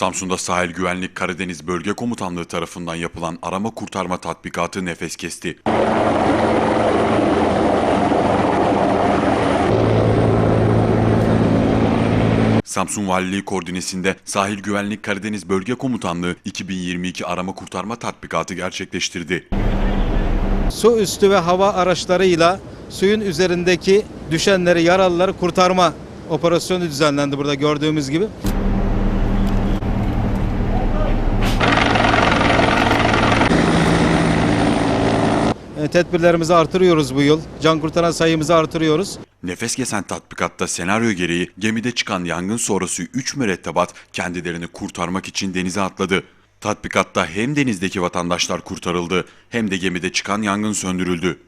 Samsun'da Sahil Güvenlik Karadeniz Bölge Komutanlığı tarafından yapılan arama kurtarma tatbikatı nefes kesti. Samsun Valiliği koordinesinde Sahil Güvenlik Karadeniz Bölge Komutanlığı 2022 arama kurtarma tatbikatı gerçekleştirdi. Su üstü ve hava araçlarıyla suyun üzerindeki düşenleri, yaralıları kurtarma operasyonu düzenlendi burada gördüğümüz gibi. Tedbirlerimizi artırıyoruz bu yıl. Can kurtaran sayımızı artırıyoruz. Nefes kesen tatbikatta senaryo gereği gemide çıkan yangın sonrası 3 mürettebat kendilerini kurtarmak için denize atladı. Tatbikatta hem denizdeki vatandaşlar kurtarıldı hem de gemide çıkan yangın söndürüldü.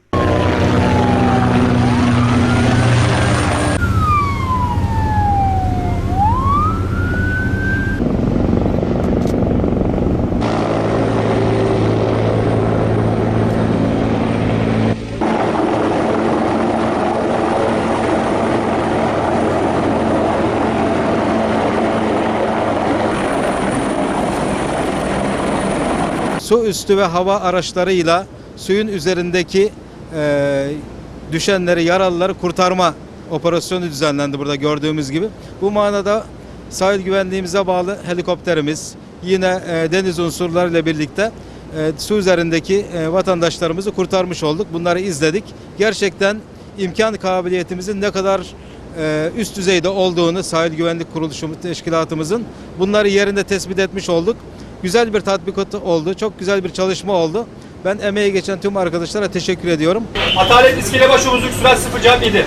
Su üstü ve hava araçlarıyla suyun üzerindeki e, düşenleri, yaralıları kurtarma operasyonu düzenlendi burada gördüğümüz gibi. Bu manada sahil güvenliğimize bağlı helikopterimiz, yine e, deniz unsurlarıyla birlikte e, su üzerindeki e, vatandaşlarımızı kurtarmış olduk. Bunları izledik. Gerçekten imkan kabiliyetimizin ne kadar e, üst düzeyde olduğunu sahil güvenlik kuruluşumuz teşkilatımızın bunları yerinde tespit etmiş olduk. Güzel bir tatbikat oldu. Çok güzel bir çalışma oldu. Ben emeği geçen tüm arkadaşlara teşekkür ediyorum. Atalet İskele Başı Uzun Sürat 0 Cevap 7.